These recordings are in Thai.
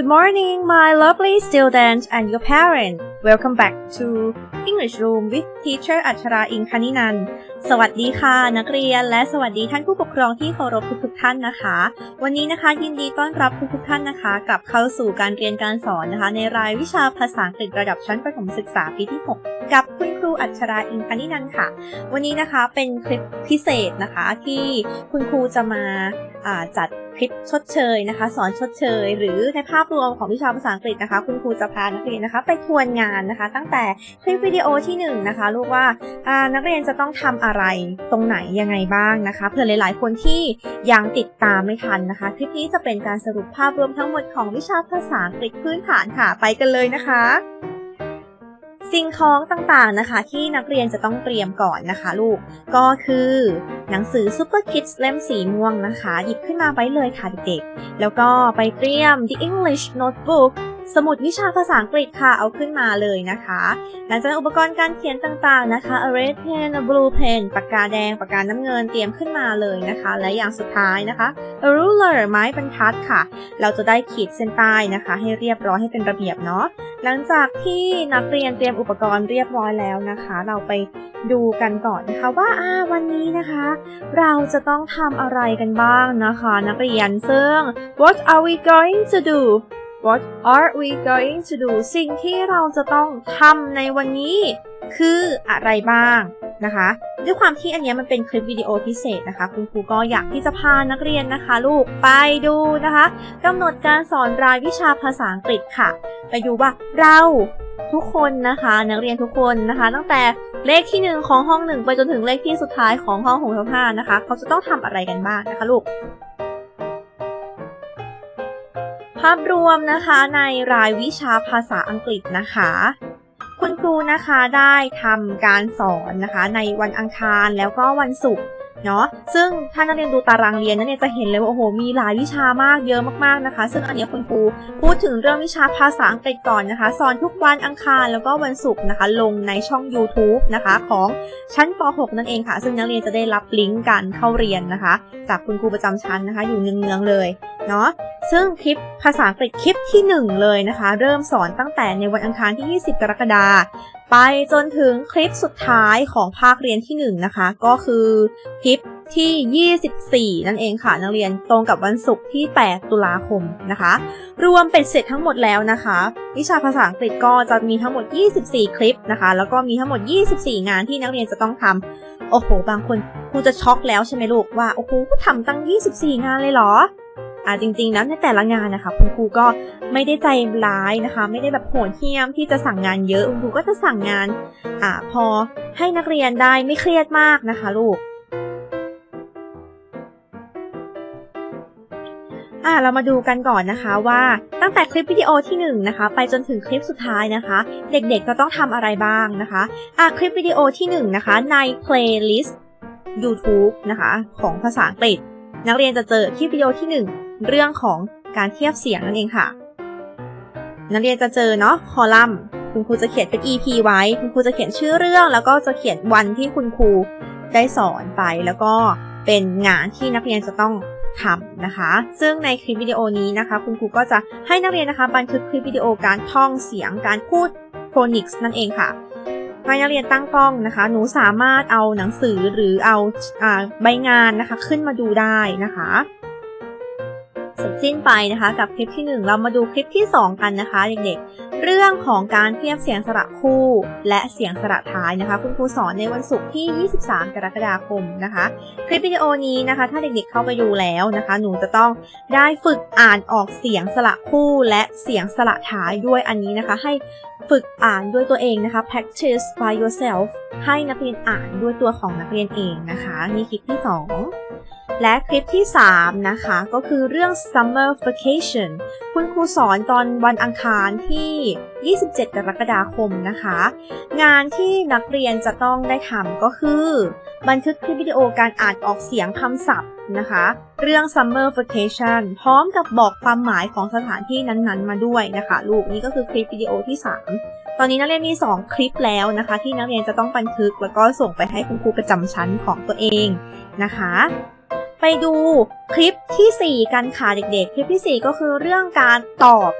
Good morning, my lovely student and your parent. Welcome back to English Room with Teacher อัช สวัสดีค่ะ นักเรียนและสวัสดีท่านผู้ปกครองที่เคารพทุกๆท่านนะคะ วันนี้นะคะยินดีต้อนรับทุกๆท่านนะคะกลับเข้าสู่การเรียนการสอนนะคะ ในรายวิชาภาษาอังกฤษระดับชั้นประถมศึกษาปีที่ 6 กับคุณครูอัชราอิงคณินันค่ะ วันนี้นะคะเป็นคลิปพิเศษนะคะที่คุณครูจะมาาจัดคลิปชดเชยนะคะ สอนชดเชย หรือในภาพรวมของวิชาภาษาอังกฤษนะคะ คุณครูจะพานักเรียนนะคะ ไปทวนงานนะคะ ตั้งแต่คลิปวิดีโอที่1นงนะคะลูกว่าอ่านักเรียนจะต้องทำอะไรตรงไหนยังไงบ้างนะคะเผื่อหลาย ๆ คนที่ยังติดตามไม่ทันนะคะ คลิปนี้จะเป็นการสรุปภาพรวมทั้งหมดของวิชาภาษาอังกฤษพื้นฐานค่ะ ไปกันเลยนะคะสิ่งของต่างๆนะคะ ที่นักเรียนจะต้องเตรียมก่อนนะคะลูก ก็คือหนังสือ Super Kids เล่มสีม่วงนะคะ หยิบขึ้นมาไว้เลยค่ะเด็กๆ แล้วก็ไปเตรียม The English Notebook สมุดวิชาภาษาอังกฤษค่ะเอาขึ้นมาเลยนะคะ หลังจากอุปกรณ์การเขียนต่างๆนะคะ a red pen a blue pen ปากกาแดงปากกาน้ำเงินเตรียมขึ้นมาเลยนะคะ และอย่างสุดท้ายนะคะ a ruler ไม้บรรทัดค่ะ เราจะได้ขีดเส้นใต้นะคะ ให้เรียบร้อยให้เป็นระเบียบเนาะหลังจากที่นักเรียนเตรียมอุปกรณ์เรียบร้อยแล้วนะคะ เราไปดูกันก่อนนะคะว่าอาวันนี้นะคะ เราจะต้องทำอะไรกันบ้างนะคะ นักเรียนซึ่ง what are we going to do what are we going to do สิ่งที่เราจะต้องทำในวันนี้ คืออะไรบ้างนะคะ ด้วยความที่อันนี้มันเป็นคลิปวิดีโอพิเศษนะคะ คุณครูก็อยากที่จะพานักเรียนนะคะ ลูกไปดูนะคะกำหนดการสอนรายวิชาภาษาอังกฤษค่ะ ไปดูว่าเราทุกคนนะคะ นักเรียนทุกคนนะคะ ตั้งแต่เลขที่หนึ่งของห้องหนึ่งไปจนถึงเลขที่สุดท้ายของห้องหกทับห้านะคะ เขาจะต้องทำอะไรกันบ้างนะคะลูก ภาพรวมนะคะในรายวิชาภาษาอังกฤษนะคะ คุณครูนะคะได้ทำการสอนนะคะในวันอังคารแล้วก็วันศุกร์ เนาะซึ่งถ้านักเรียนดูตารางเรียนนั่นเนี่ยจะเห็นเลยว่าโอ้โหมีหลายวิชามากเยอะมากๆนะคะ ซึ่งอันนี้คุณครูพูดถึงเรื่องวิชาภาษาอังกฤษก่อนนะคะ สอนทุกวันอังคารแล้วก็วันศุกร์นะคะ ลงในช่อง YouTube นะคะของชั้นป .6 นั่นเองค่ะ ซึ่งนักเรียนจะได้รับลิงก์การเข้าเรียนนะคะ จากคุณครูประจำชั้นนะคะ อยู่เนืองๆเลยเนาะซึ่งคลิปภาษาอังกฤษคลิปที่ 1 เลยนะคะ เริ่มสอนตั้งแต่ในวันอังคารที่ 20 กรกฎาคม ไปจนถึงคลิปสุดท้ายของภาคเรียนที่1นะคะ ก็คือคลิปที่ 24 นั่นเองค่ะ นักเรียนตรงกับวันศุกร์ที่ 8 ตุลาคมนะคะ รวมเป็นเสร็จทั้งหมดแล้วนะคะ วิชาภาษาอังกฤษก็จะมีทั้งหมด 24 คลิปนะคะ แล้วก็มีทั้งหมด 24 งานที่นักเรียนจะต้องทำโอ้โห บางคนครูจะช็อกแล้วใช่ไหมลูกว่า โอ้โหทำตั้ง 24 งานเลยเหรอ อ่าจริงๆแล้วในแต่ละงานนะคะ คุณครูก็ไม่ได้ใจร้ายนะคะ ไม่ได้แบบโหดเหี้ยมที่จะสั่งงานเยอะ คุณครูก็จะสั่งงานอ่าพอให้นักเรียนได้ไม่เครียดมากนะคะลูกอ่าเรามาดูกันก่อนนะคะว่าตั้งแต่คลิปวิดีโอที่1นงนะคะไปจนถึงคลิปสุดท้ายนะคะ เด็กๆจะต้องทำอะไรบ้างนะคะอ่าคลิปวิดีโอที่1นงนะคะใน playlist YouTube นะคะของภาษาอังกฤษ นักเรียนจะเจอคลิปวิดีโอที่ 1 เรื่องของการเทียบเสียงนั่นเองค่ะ นักเรียนจะเจอเนาะคอลัมน์คุณครูจะเขียนเป็น EP ไว้ คุณครูจะเขียนชื่อเรื่อง แล้วก็จะเขียนวันที่คุณครูได้สอนไป แล้วก็เป็นงานที่นักเรียนจะต้องทำนะคะ ซึ่งในคลิปวิดีโอนี้นะคะ คุณครูก็จะให้นักเรียนนะคะ บันทึกคลิปวิดีโอการท่องเสียงการพูดโฟนิกส์นั่นเองค่ะให้นักเรียนตั้งกล้องนะคะ หนูสามารถเอาหนังสือหรือเอาอาใบงานนะคะ ขึ้นมาดูได้นะคะ เสร็จสิ้นไปนะคะ กับคลิปที่ 1 เรามาดูคลิปที่ 2 กันนะคะเด็กๆ เรื่องของการเทียบเสียงสระคู่ และเสียงสระท้ายนะคะ คุณครูสอนในวันศุกร์ที่ 23 กรกฎาคมนะคะ คลิปวิดีโอนี้นะคะ ถ้าเด็กๆเข้าไปดูแล้วนะคะ หนูจะต้องได้ฝึกอ่านออกเสียงสระคู่และเสียงสระท้ายด้วยอันนี้นะคะ ให้ฝึกอ่านด้วยตัวเองนะคะ practice by yourself ให้นักเรียนอ่านด้วยตัวของนักเรียนเองนะคะนี่คลิปที่ 2 และคลิปที่ 3 นะคะ ก็คือเรื่อง summer vacation คุณครูสอนตอนวันอังคารที่ 27 กรกฎาคมนะคะ งานที่นักเรียนจะต้องได้ทำก็คือ บันทึกคลิปวิดีโอการอ่านออกเสียงคำศัพท์นะคะ เรื่อง summer vacation พร้อมกับบอกความหมายของสถานที่นั้นๆ มาด้วยนะคะ ลูกนี่ก็คือคลิปวิดีโอที่ 3 ตอนนี้นักเรียนมี 2 คลิปแล้วนะคะ ที่นักเรียนจะต้องบันทึกแล้วก็ส่งไปให้คุณครูประจำชั้นของตัวเองนะคะ ไปดูคลิปที่ 4 กันค่ะเด็กๆ คลิปที่ 4 ก็คือเรื่องการตอบ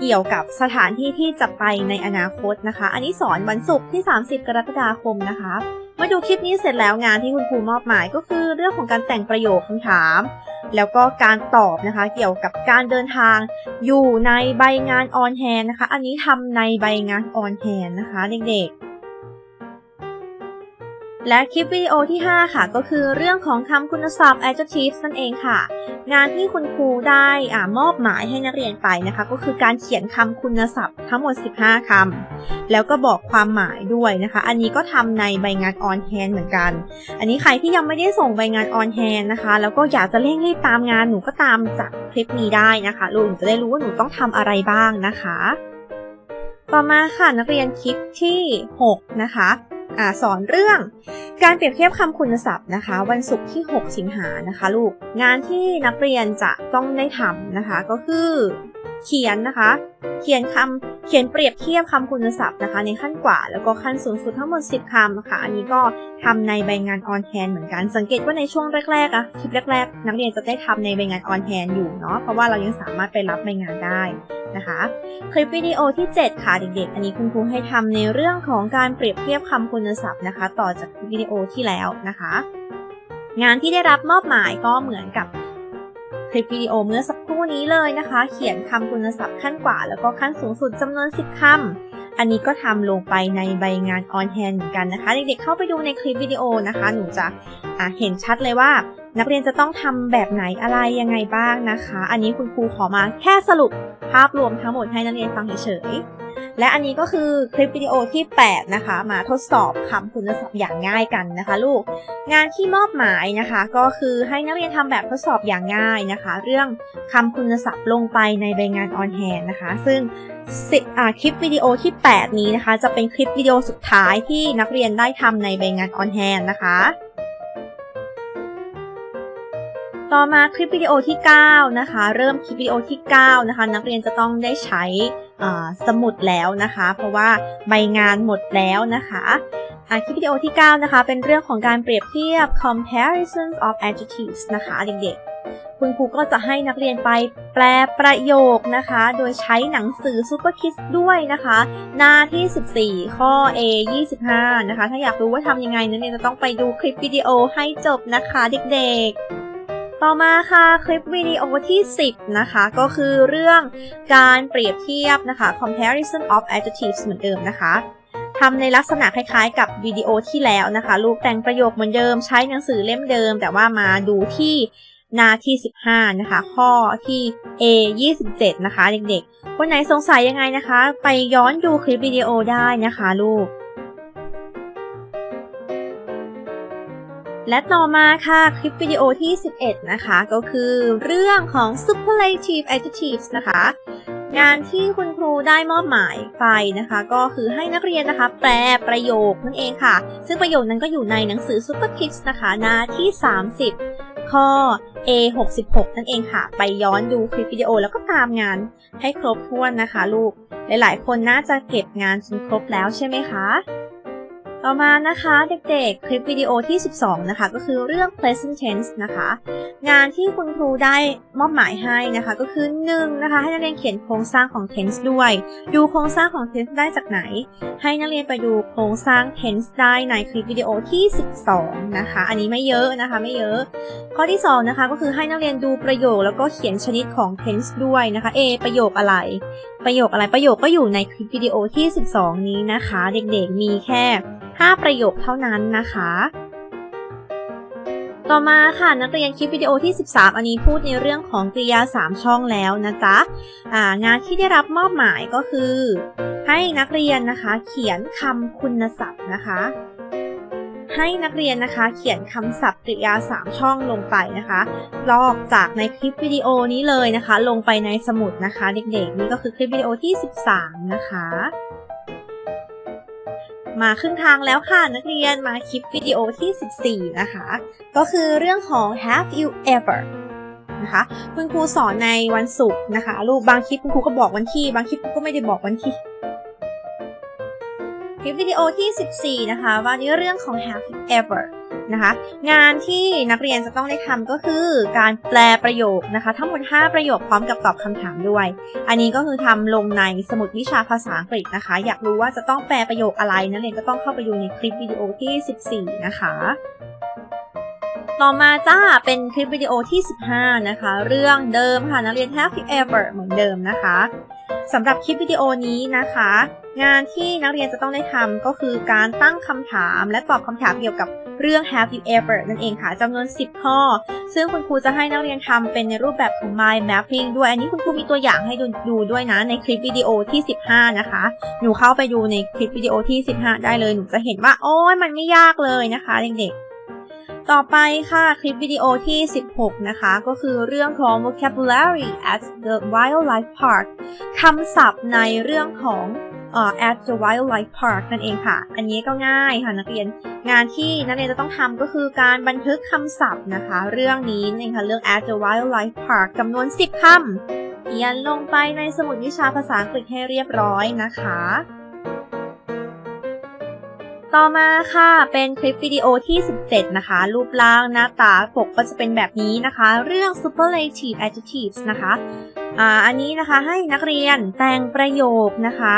เกี่ยวกับสถานที่ที่จะไปในอนาคตนะคะ อันนี้สอนวันศุกร์ที่ 30 กรกฎาคมนะคะมาดูคลิปนี้เสร็จแล้วงานที่คุณครูมอบหมายก็คือเรื่องของการแต่งประโยคคำถาม แล้วก็การตอบนะคะเกี่ยวกับการเดินทาง อยู่ในใบงานออนแฮนนะคะ อันนี้ทำในใบงานออนแฮนนะคะเด็กๆ และคลิปวิดีโอที่ 5 ค่ะ ก็คือเรื่องของคำคุณศัพท์ adjectives นั่นเองค่ะ งานที่คุณครูได้อ่ามอบหมายให้นักเรียนไปนะคะ ก็คือการเขียนคำคุณศัพท์ทั้งหมด 15 คำ แล้วก็บอกความหมายด้วยนะคะ อันนี้ก็ทำในใบงานออนแฮนเหมือนกัน อันนี้ใครที่ยังไม่ได้ส่งใบงานออนแฮนนะคะ แล้วก็อยากจะเร่งรีบตามงานหนูก็ตามจากคลิปนี้ได้นะคะลูกหนูจะได้รู้ว่าหนูต้องทำอะไรบ้างนะคะ ต่อมาค่ะนักเรียนคลิปที่ 6 นะคะ อ่าสอนเรื่อง การเปรียบเทียบคำคุณศัพท์นะคะ วันศุกร์ที่ 6 สิงหานะคะ ลูก งานที่นักเรียนจะต้องได้ทำนะคะ ก็คือ เขียนนะคะ เขียนคำเขียนเปรียบเทียบคำคุณศัพท์นะคะ ในขั้นกว่าแล้วก็ขั้นสูงสุดทั้งหมด 10คำนะคะอันนี้ก็ทำในใบงานออนแฮนเหมือนกัน สังเกตว่าในช่วงแรกๆอะคลิปแรกๆ นักเรียนจะได้ทำในใบงานออนแฮนอยู่เนาะ เพราะว่าเรายังสามารถไปรับใบงานได้นะคะคลิปวิดีโอที่ 7 ค่ะเด็กๆ อันนี้คุณครูให้ทำในเรื่องของการเปรียบเทียบคำคุณศัพท์นะคะ ต่อจากวิดีโอที่แล้วนะคะ งานที่ได้รับมอบหมายก็เหมือนกับ คลิปวิดีโอเมื่อสักครู่นี้เลยนะคะ เขียนคำคุณศัพท์ขั้นกว่า แล้วก็ขั้นสูงสุดจำนวน 10คำอันนี้ก็ทำลงไปในใบงานออนแฮนเหมือนกันนะคะ เด็กๆเข้าไปดูในคลิปวิดีโอนะคะ หนูจะะเห็นชัดเลยว่า นักเรียนจะต้องทำแบบไหนอะไรยังไงบ้างนะคะ อันนี้คุณครูขอมาแค่สรุปภาพรวมทั้งหมดให้นักเรียนฟังเฉยๆ และอันนี้ก็คือคลิปวิดีโอที่ 8 นะคะ มาทดสอบคำคุณศัพท์อย่างง่ายกันนะคะ ลูก งานที่มอบหมายนะคะ ก็คือให้นักเรียนทำแบบทดสอบอย่างง่ายนะคะ เรื่องคำคุณศัพท์ลงไปในใบงานออนแฮนนะคะ ซึ่งคลิปวิดีโอที่ 8 นี้นะคะ จะเป็นคลิปวิดีโอสุดท้ายที่นักเรียนได้ทำในใบงานออนแฮนนะคะต่อมาคลิปวิดีโอที่ 9 นะคะ เริ่มคลิปวิดีโอที่ 9 นะคะ นักเรียนจะต้องได้ใช้ สมุดแล้วนะคะ เพราะว่าใบงานหมดแล้วนะคะคลิปวิดีโอที่ 9 นะคะ เป็นเรื่องของการเปรียบเทียบ comparisons of adjectives นะคะเด็กๆ คุณครูก็จะให้นักเรียนไปแปลประโยคนะคะ โดยใช้หนังสือ Super Kids ด้วยนะคะ หน้าที่ 14 ข้อ A 25 นะคะ ถ้าอยากรู้ว่าทำยังไงนักเรียนจะต้องไปดูคลิปวิดีโอให้จบนะคะเด็กๆ ต่อมาค่ะคลิปวิดีโอที่ 10 นะคะก็คือเรื่องการเปรียบเทียบนะคะ comparison of adjectives เหมือนเดิมนะคะทำในลักษณะคล้ายๆ กับวิดีโอที่แล้วนะคะ ลูกแต่งประโยคเหมือนเดิม ใช้หนังสือเล่มเดิม แต่ว่ามาดูที่หน้าที่ 15 นะคะ ข้อที่ A 27 นะคะ เด็กๆ คนไหนสงสัยยังไงนะคะ ไปย้อนดูคลิปวิดีโอได้นะคะลูก และต่อมาค่ะคลิปวิดีโอที่ 11 นะคะ ก็คือเรื่องของ superlative adjectives นะคะ งานที่คุณครูได้มอบหมายไปนะคะ ก็คือให้นักเรียนนะคะ แปลประโยคนั่นเองค่ะ ซึ่งประโยคนั้นก็อยู่ในหนังสือ Super Kids นะคะ หน้าที่ 30 ข้อ A 66นั่นเองค่ะ ไปย้อนดูคลิปวิดีโอแล้วก็ตามงานให้ครบถ้วนนะคะ ลูก หลายๆ คนน่าจะเก็บงานจนครบแล้วใช่ไหมคะ ต่อมานะคะเด็กๆ คลิปวิดีโอที่ 12 นะคะ ก็คือเรื่อง present tense นะคะ งานที่คุณครูได้มอบหมายให้นะคะ ก็คือ 1 นะคะ ให้นักเรียนเขียนโครงสร้างของ tense ด้วย ดูโครงสร้างของ tense ได้จากไหน ให้นักเรียนไปดูโครงสร้าง tense ได้ในคลิปวิดีโอที่ 12 นะคะ อันนี้ไม่เยอะนะคะไม่เยอะ ข้อที่ 2 นะคะก็คือให้นักเรียนดูประโยคแล้วก็เขียนชนิดของ tense ด้วยนะคะ A ประโยคอะไร ประโยคอะไรประโยคก็อยู่ในคลิปวิดีโอที่ 12 นี้นะคะ เด็กๆมีแค่ 5 ประโยคเท่านั้นนะคะ ต่อมาค่ะนักเรียนคลิปวิดีโอที่ 13 อันนี้พูดในเรื่องของกริยา 3 ช่องแล้วนะจ๊ะงานที่ได้รับมอบหมายก็คือ ให้นักเรียนนะคะ เขียนคำคุณศัพท์นะคะ ให้นักเรียนนะคะ เขียนคำศัพท์กริยา 3 ช่องลงไปนะคะลอกจากในคลิปวิดีโอนี้เลยนะคะ ลงไปในสมุดนะคะ เด็กๆ นี่ก็คือคลิปวิดีโอที่ 13 นะคะ มาครึ่งทางแล้วค่ะนักเรียนมาคลิปวิดีโอที่ 14 นะคะ ก็คือเรื่องของ have you ever นะคะคุณครูสอนในวันศุกร์นะคะลูกบางคลิปคุณครูก็บอกวันที่ บางคลิปก็ไม่ได้บอกวันที่ คลิปวิดีโอที่ 14 นะคะ ว่าด้วยเรื่องของ have you ever นะคะ งานที่นักเรียนจะต้องได้ทำก็คือการแปลประโยคนะคะ ทั้งหมด 5 ประโยคพร้อมกับตอบคำถามด้วย อันนี้ก็คือทำลงในสมุดวิชาภาษาอังกฤษนะคะ อยากรู้ว่าจะต้องแปลประโยคอะไรนักเรียนก็ต้องเข้าไปดูในคลิปวิดีโอที่ 14 นะคะต่อมาจ้าเป็นคลิปวิดีโอที่ 15 นะคะ เรื่องเดิมค่ะนักเรียน have you ever เหมือนเดิมนะคะ สำหรับคลิปวิดีโอนี้นะคะ งานที่นักเรียนจะต้องได้ทำก็คือการตั้งคำถามและตอบคำถามเกี่ยวกับเรื่อง have you ever นั่นเองค่ะจำนวน 10 ข้อ ซึ่งคุณครูจะให้นักเรียนทำเป็นในรูปแบบของ mind mapping ด้วย อันนี้คุณครูมีตัวอย่างให้ดูดูด้วยนะ ในคลิปวิดีโอที่ 15 นะคะ หนูเข้าไปดูในคลิปวิดีโอที่ 15 ได้เลย หนูจะเห็นว่า โอ้ยมันไม่ยากเลยนะคะเด็กๆ ต่อไปค่ะคลิปวิดีโอที่ 16 นะคะ ก็คือเรื่องของ vocabulary at the wildlife park คำศัพท์ในเรื่องของเอ่อ at the wildlife park นั่นเองค่ะ อันนี้ก็ง่ายค่ะนักเรียน งานที่นักเรียนจะต้องทำก็คือการบันทึกคำศัพท์นะคะ เรื่องนี้นั่นเองค่ะ เรื่อง at the wildlife park จำนวน 10คำเขียนลงไปในสมุดวิชาภาษาอังกฤษให้เรียบร้อยนะคะ ต่อมาค่ะเป็นคลิปวิดีโอที่ 17 นะคะ รูปร่างหน้าตาปกก็จะเป็นแบบนี้นะคะ เรื่อง superlative adjectives นะคะ อ่าอันนี้นะคะให้นักเรียนแต่งประโยคนะคะ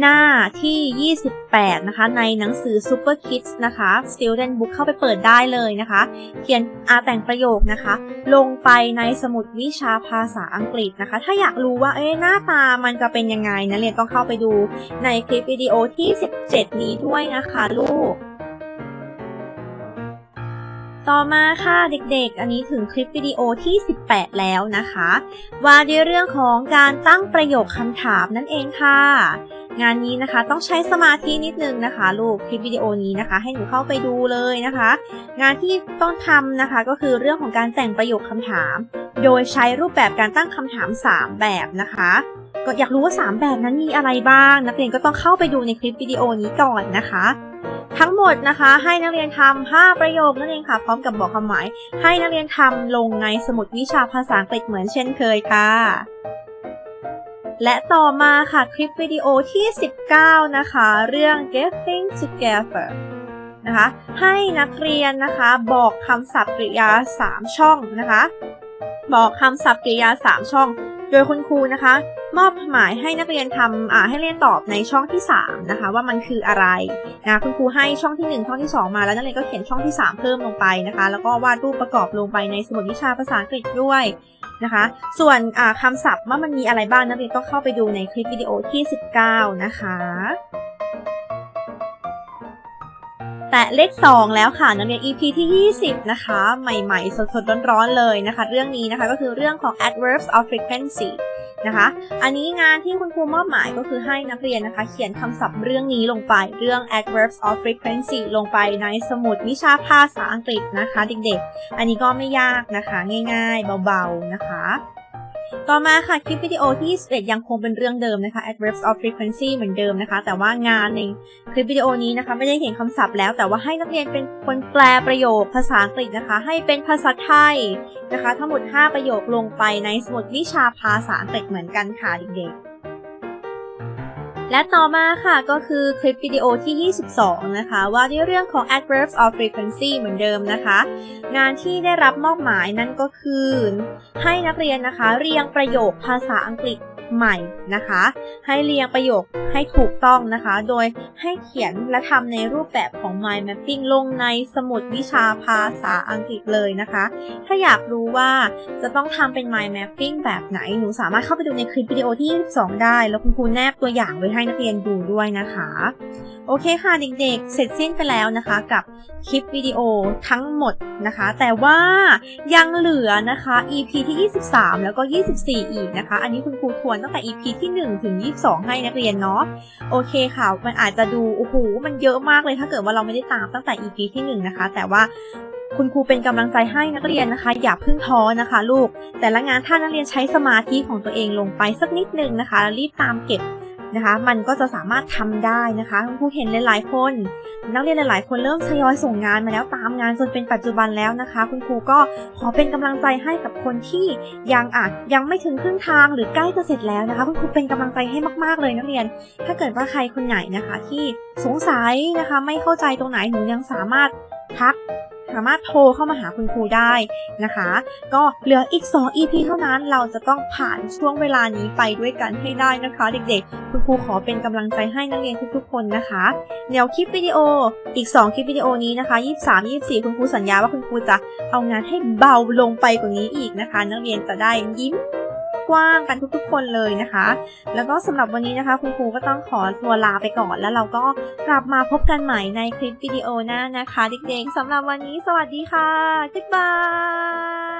หน้าที่ 28 นะคะ ในหนังสือ Super Kids นะคะ Student Book เข้าไปเปิดได้เลยนะคะ เขียนอาแต่งประโยคนะคะ ลงไปในสมุดวิชาภาษาอังกฤษนะคะ ถ้าอยากรู้ว่าเอ๊ะหน้าตามันจะเป็นยังไงนะเรียนต้องเข้าไปดูในคลิปวิดีโอที่ 17 นี้ด้วยนะคะลูก ต่อมาค่ะเด็กๆ อันนี้ถึงคลิปวิดีโอที่ 18 แล้วนะคะ ว่าด้วยเรื่องของการตั้งประโยคคำถามนั่นเองค่ะ งานนี้นะคะต้องใช้สมาธินิดนึงนะคะ ลูกคลิปวิดีโอนี้นะคะ ให้หนูเข้าไปดูเลยนะคะ งานที่ต้องทำนะคะก็คือเรื่องของการแต่งประโยคคำถาม โดยใช้รูปแบบการตั้งคำถาม 3 แบบนะคะก็อยากรู้ว่า 3 แบบนั้นมีอะไรบ้าง นักเรียนก็ต้องเข้าไปดูในคลิปวิดีโอนี้ก่อนนะคะ ทั้งหมดนะคะ ให้นักเรียนทำ5ประโยคนั่นเองค่ะ พร้อมกับบอกความหมาย ให้นักเรียนทำลงในสมุดวิชาภาษาอังกฤษเหมือนเช่นเคยค่ะและต่อมาค่ะคลิปวิดีโอที่ 19 นะคะ เรื่อง getting together นะคะ ให้นักเรียนนะคะบอกคำศัพท์กริยา 3 ช่องนะคะ บอกคำศัพท์กริยา 3 ช่อง โดยคุณครูนะคะ มอบหมายให้นักเรียนทำอ่าให้เรียนตอบในช่องที่3นะคะว่ามันคืออะไรนะคุณครูให้ช่องที่ 1 ช่องที่ 2 มาแล้วนักเรียนก็เขียนช่องที่ 3 เพิ่มลงไปนะคะ แล้วก็วาดรูปประกอบลงไปในสมุดวิชาภาษาอังกฤษด้วยนะคะ ส่วนคำคำศัพท์ว่ามันมีอะไรบ้างนักเรียนก็เข้าไปดูในคลิปวิดีโอที่ 19 นะคะ แต่เลข 2 แล้วค่ะนักเรียน EP ที่ 20 นะคะ ใหม่ๆ สดๆ ร้อนๆ เลยนะคะ เรื่องนี้นะคะก็คือเรื่องของ adverbs of frequency นะคะ อันนี้งานที่คุณครูมอบหมายก็คือให้นักเรียนนะคะ เขียนคำศัพท์เรื่องนี้ลงไป เรื่อง adverbs of frequency ลงไปในสมุดวิชาภาษาอังกฤษนะคะ เด็กๆ อันนี้ก็ไม่ยากนะคะ ง่ายๆ เบาๆ นะคะ ต่อมาค่ะคลิปวิดีโอที่21ยังคงเป็นเรื่องเดิมนะคะ adverbs of frequency เหมือนเดิมนะคะ แต่ว่างานในคลิปวิดีโอนี้นะคะ ไม่ได้เห็นคำศัพท์แล้ว แต่ว่าให้นักเรียนเป็นคนแปลประโยคภาษาอังกฤษนะคะ ให้เป็นภาษาไทยนะคะ ทั้งหมด 5 ประโยคลงไปในสมุดวิชาภาษาอังกฤษเหมือนกันค่ะเด็กๆ และต่อมาค่ะก็คือคลิปวิดีโอที่ 22 นะคะ ว่าด้วยเรื่องของ adverbs of frequency เหมือนเดิมนะคะ งานที่ได้รับมอบหมายนั่นก็คือ ให้นักเรียนนะคะเรียงประโยคภาษาอังกฤษ ใหม่นะคะ ให้เรียงประโยคให้ถูกต้องนะคะ โดยให้เขียนและทำในรูปแบบของ mind mapping ลงในสมุดวิชาภาษาอังกฤษเลยนะคะ ถ้าอยากรู้ว่าจะต้องทำเป็น mind mapping แบบไหน หนูสามารถเข้าไปดูในคลิปวิดีโอที่ 22 ได้ แล้วคุณครูแนบตัวอย่างไว้ให้นักเรียนดูด้วยนะคะ โอเคค่ะเด็กๆ เสร็จสิ้นไปแล้วนะคะกับคลิปวิดีโอทั้งหมดนะคะ แต่ว่ายังเหลือนะคะ EP ที่ 23 แล้วก็ 24 อีกนะคะ อันนี้คุณครูควรตั้งแต่ EP ที่1ถึง22 ให้นักเรียนเนาะโอเคค่ะ มันอาจจะดูโอ้โหมันเยอะมากเลยถ้าเกิดว่าเราไม่ได้ตามตั้งแต่ EP ที่1นะคะ แต่ว่าคุณครูเป็นกำลังใจให้นักเรียนนะคะ อย่าเพิ่งท้อนะคะ ลูก แต่ละงานถ้านักเรียนใช้สมาธิของตัวเองลงไปสักนิดนึงนะคะรีบตามเก็บ นะคะ มันก็จะสามารถทำได้นะคะคุณครูเห็นหลายๆคน นักเรียนหลาย ๆ คนเริ่มทยอยส่งงานมาแล้วตามงานจนเป็นปัจจุบันแล้วนะคะ คุณครูก็ขอเป็นกำลังใจให้กับคนที่ยังอะยังไม่ถึงครึ่งทางหรือใกล้จะเสร็จแล้วนะคะ คุณครูเป็นกำลังใจให้มากๆเลยนักเรียน ถ้าเกิดว่าใครคนไหนนะคะ ที่สงสัยนะคะ ไม่เข้าใจตรงไหนหนูยังสามารถทัก สามารถโทรเข้ามาหาคุณครูได้นะคะ ก็เหลืออีก 2 EP เท่านั้นเราจะต้องผ่านช่วงเวลานี้ไปด้วยกันให้ได้นะคะ เด็กๆ คุณครูขอเป็นกำลังใจให้นักเรียนทุกๆ คนนะคะเดี๋ยวคลิปวิดีโออีก 2 คลิปวิดีโอนี้นะคะ 23 24 คุณครูสัญญาว่าคุณครูจะเอางานให้เบาลงไปกว่านี้อีกนะคะ นักเรียนจะได้ยิ้ม กว้างกันทุกๆ คนเลยนะคะ แล้วก็สำหรับวันนี้นะคะ คุณครูก็ต้องขอตัวลาไปก่อน แล้วเราก็กลับมาพบกันใหม่ในคลิปวิดีโอหน้านะคะ เด็กๆสำหรับวันนี้สวัสดีค่ะบ๊ายบาย